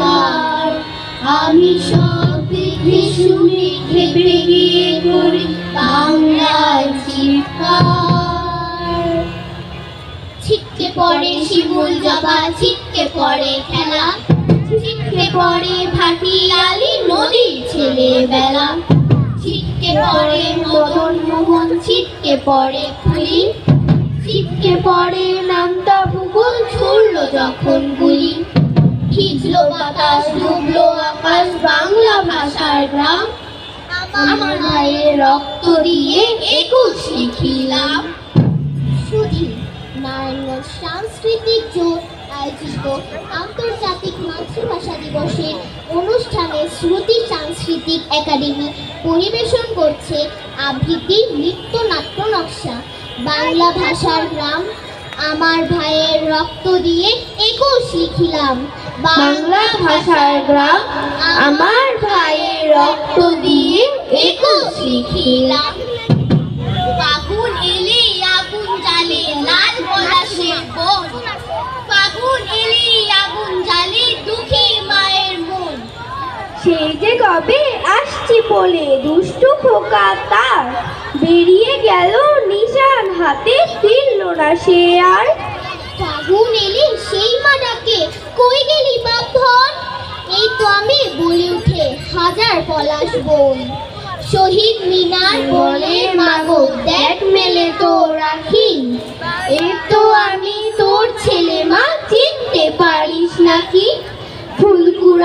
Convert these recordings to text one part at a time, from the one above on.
তার আমি সব দেখে শুনে গিয়ে করি বাংলার চিৎকার। ছিটকে পড়ে শিমুল জবা, ছিটকে পড়ে খেলা। ছিটকে পড়ে ভাটি আলি নদীর ছেলেবেলা ছিটকে পড়ে মদন মোহন, ছিটকে পড়ে ফুলি। ছিটকে পড়ে নামটা ভূগোল ছুড়ল যখন বাতাস ডুবলো আকাশ, বাংলা ভাষার গ্রাম। আমার ভাইয়ের রক্ত দিয়ে একুশ লিখিলাম। সুধী নারায়ণগঞ্জ সাংস্কৃতিক জোট আয়োজিত আন্তর্জাতিক মাতৃভাষা দিবসের অনুষ্ঠানে শ্রুতি সাংস্কৃতিক একাডেমি পরিবেশন করছে আবৃত্তি নৃত্য নাট্য নকশা। বাংলা ভাষার গ্রাম আমার ভাইয়ের রক্ত দিয়ে একুশ লিখিলাম। বাংলা ভাষার গ্রাম আমার ভাইয়ের রক্ত দিয়ে একুশ লিখিলাম। সেই যে কবে আসছি বলে দুষ্টু খোকা তার। বেরিয়ে গেল নিশান হাতে, ফিরল না সে আর। ফাগুন এলে সেই মা ডাকে কই গেলি বাপ ধন? এই তো আমি বলে উঠে হাজার পলাশ বোন। শহীদ মিনার বলে, মাগো, দেখ মেলে তো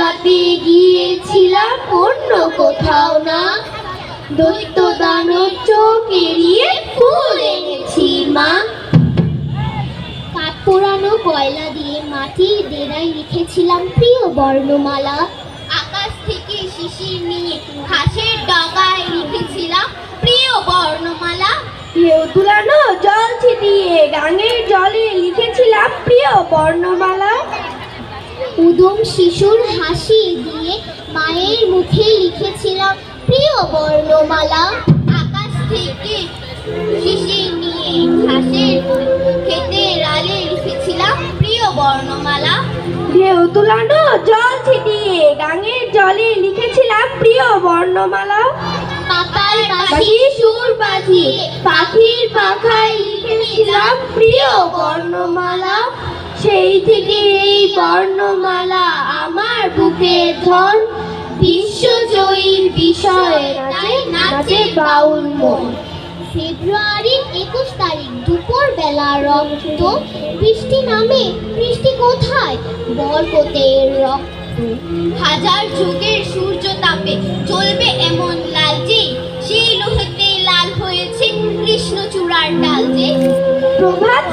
কুড়াতে গিয়েছিলাম অন্য কোথাও না। দৈত্য দানব চোখ এড়িয়ে ফুল এনেছি, মা। কাঠ পোড়ানো কয়লা দিয়ে মাটির ডেরায় লিখেছিলাম প্রিয় বর্ণমালা। আকাশ থেকে শিশির নিয়ে ঘাসের ডগায় লিখেছিলাম প্রিয় বর্ণমালা। ঢেউ তুলানো জল ছিটিয়ে গাঙের জলে লিখেছিলাম প্রিয় বর্ণমালা। উদম শিশুর হাসি দিয়ে মায়ের মুখে লিখেছিলাম প্রিয় বর্ণমালা আকাশ থেকে শিশির নিয়ে ঘাসের খেতে রালে লিখেছিলাম প্রিয় বর্ণমালা। ঢেউ তুলানো জল ছিটিয়ে গাঙের জলে লিখেছিলাম প্রিয় বর্ণমালা। পাতাল পাখি সুর বাজিয়ে পাখির পাখায় লিখেছিলাম প্রিয় বর্ণমালা। সেই থেকে এই বর্ণমালা আমার বুকে ধন, বিশ্বজয়ীর বিষয়ে, তাই নাচে বাউল মন। ফেব্রুয়ারির একুশ তারিখ দুপুর বেলা রক্ত। বৃষ্টি নামে, বৃষ্টি কোথায়? বরকতের রক্ত। হাজার যুগের সূর্য তাপে চলবে এমন লাল যে, সেই লোহেতে লাল হয়েছে কৃষ্ণচূড়ার ডাল যে। প্রভাত